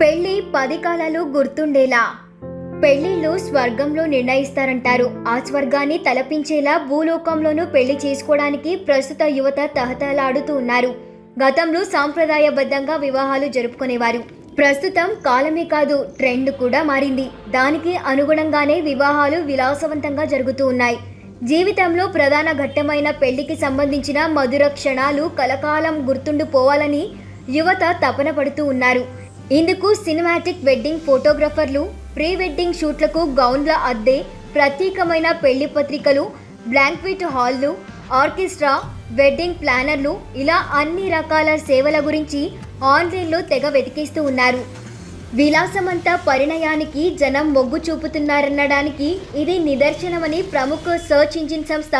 పెళ్ళి పది కాలాలు గుర్తుండేలా. పెళ్ళిళ్ళు స్వర్గంలో నిర్ణయిస్తారంటారు. ఆ స్వర్గాన్ని తలపించేలా భూలోకంలోనూ పెళ్ళి చేసుకోవడానికి ప్రస్తుత యువత తహతలాడుతూ ఉన్నారు. గతంలో సాంప్రదాయబద్ధంగా వివాహాలు జరుపుకునేవారు. ప్రస్తుతం కాలమే కాదు ట్రెండ్ కూడా మారింది. దానికి అనుగుణంగానే వివాహాలు విలాసవంతంగా జరుగుతూ ఉన్నాయి. జీవితంలో ప్రధాన ఘట్టమైన పెళ్ళికి సంబంధించిన మధుర క్షణాలు కలకాలం గుర్తుండిపోవాలని యువత తపన పడుతూ ఉన్నారు. ఇందుకు సినిమాటిక్ వెడ్డింగ్ ఫోటోగ్రఫర్లు ప్రీ వెడ్డింగ్ షూట్లకు గౌన్ల అద్దె ప్రత్యేకమైన పెళ్ళి పత్రికలు బ్లాంక్విట్ హాల్లు ఆర్కెస్ట్రా వెడ్డింగ్ ప్లానర్లు ఇలా అన్ని రకాల సేవల గురించి ఆన్లైన్లో తెగ వెతికిస్తూ ఉన్నారు. విలాసమంతా పరిణయానికి జనం మొగ్గు చూపుతున్నారనడానికి ఇది నిదర్శనమని ప్రముఖ సర్చ్ ఇంజిన్ సంస్థ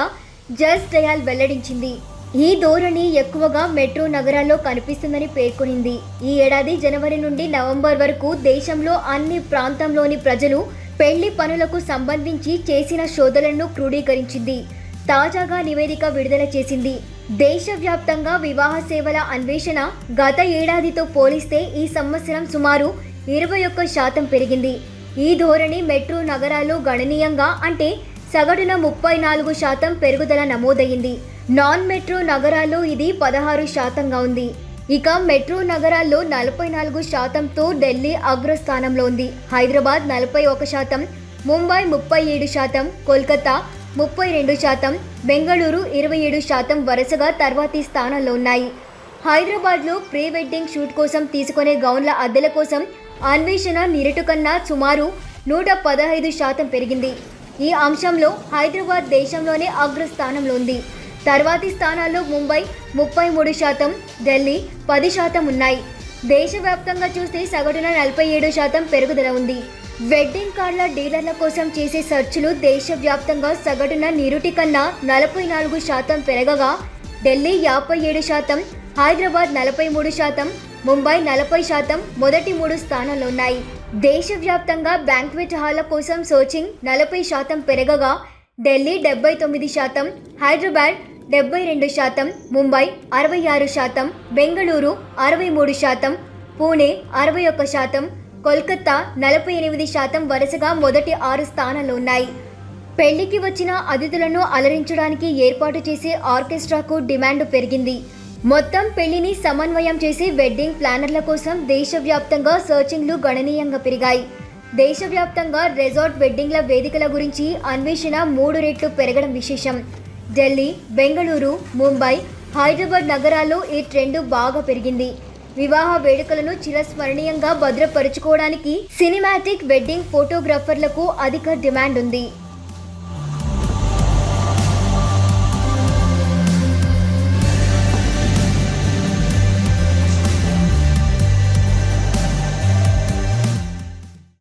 జస్ట్ డయాల్ వెల్లడించింది. ఈ ధోరణి ఎక్కువగా మెట్రో నగరాల్లో కనిపిస్తుందని పేర్కొనింది. ఈ ఏడాది జనవరి నుండి నవంబర్ వరకు దేశంలో అన్ని ప్రాంతంలోని ప్రజలు పెళ్ళి పనులకు సంబంధించి చేసిన శోధనలను క్రోడీకరించింది. తాజాగా నివేదిక విడుదల చేసింది. దేశవ్యాప్తంగా వివాహ సేవల అన్వేషణ గత ఏడాదితో పోలిస్తే ఈ సంవత్సరం సుమారు ఇరవై ఒక్క శాతం పెరిగింది. ఈ ధోరణి మెట్రో నగరాల్లో గణనీయంగా అంటే సగటున ముప్పై నాలుగు శాతం పెరుగుదల నమోదయ్యింది. నాన్ మెట్రో నగరాల్లో ఇది పదహారు శాతంగా ఉంది. ఇక మెట్రో నగరాల్లో నలభై నాలుగు శాతంతో ఢిల్లీ అగ్రస్థానంలో ఉంది. హైదరాబాద్ నలభై ఒక శాతం ముంబై ముప్పై ఏడు శాతం కోల్కతా ముప్పై రెండు శాతం బెంగళూరు ఇరవై ఏడు శాతం వరుసగా తర్వాతి స్థానంలో ఉన్నాయి. హైదరాబాద్లో ప్రీ వెడ్డింగ్ షూట్ కోసం తీసుకునే గౌన్ల అద్దెల కోసం అన్వేషణ నిరటు కన్నా సుమారు నూట పదహైదు శాతం పెరిగింది. ఈ అంశంలో హైదరాబాద్ దేశంలోనే అగ్రస్థానంలో ఉంది. తర్వాతి స్థానాల్లో ముంబై ముప్పై మూడు శాతం ఢిల్లీ పది శాతం ఉన్నాయి. దేశవ్యాప్తంగా చూస్తే సగటున నలభై ఏడు శాతం పెరుగుదల ఉంది. వెడ్డింగ్ కార్డుల డీలర్ల కోసం చేసే సెర్చ్లు దేశవ్యాప్తంగా సగటున నిరుటి కన్నా నలభై నాలుగు శాతం పెరగగా ఢిల్లీ యాభై ఏడు శాతం హైదరాబాద్ నలభై మూడు శాతం ముంబై నలభై శాతం మొదటి మూడు స్థానాల్లో ఉన్నాయి. దేశవ్యాప్తంగా బ్యాంక్వెట్ హాల్ల కోసం సోచింగ్ నలభై శాతం పెరగగా ఢిల్లీ డెబ్బై తొమ్మిది శాతం హైదరాబాద్ డెబ్బై రెండు శాతం ముంబై అరవై ఆరు శాతం బెంగళూరు అరవై మూడు శాతం పూణే అరవై ఒక్క శాతం కోల్కతా నలభై ఎనిమిది శాతం వరుసగా మొదటి ఆరు స్థానాలు ఉన్నాయి. పెళ్ళికి వచ్చిన అతిథులను అలరించడానికి ఏర్పాటు చేసే ఆర్కెస్ట్రాకు డిమాండ్ పెరిగింది. మొత్తం పెళ్ళిని సమన్వయం చేసే వెడ్డింగ్ ప్లానర్ల కోసం దేశవ్యాప్తంగా సర్చింగ్లు గణనీయంగా పెరిగాయి. దేశవ్యాప్తంగా రెసార్ట్ వెడ్డింగ్ల వేదికల గురించి అన్వేషణ మూడు రెట్లు పెరగడం విశేషం. ఢిల్లీ బెంగళూరు ముంబై హైదరాబాద్ నగరాల్లో ఈ ట్రెండ్ బాగా పెరిగింది. వివాహ వేడుకలను చిరస్మరణీయంగా భద్రపరుచుకోవడానికి సినిమాటిక్ వెడ్డింగ్ ఫోటోగ్రాఫర్లకు అధిక డిమాండ్ ఉంది.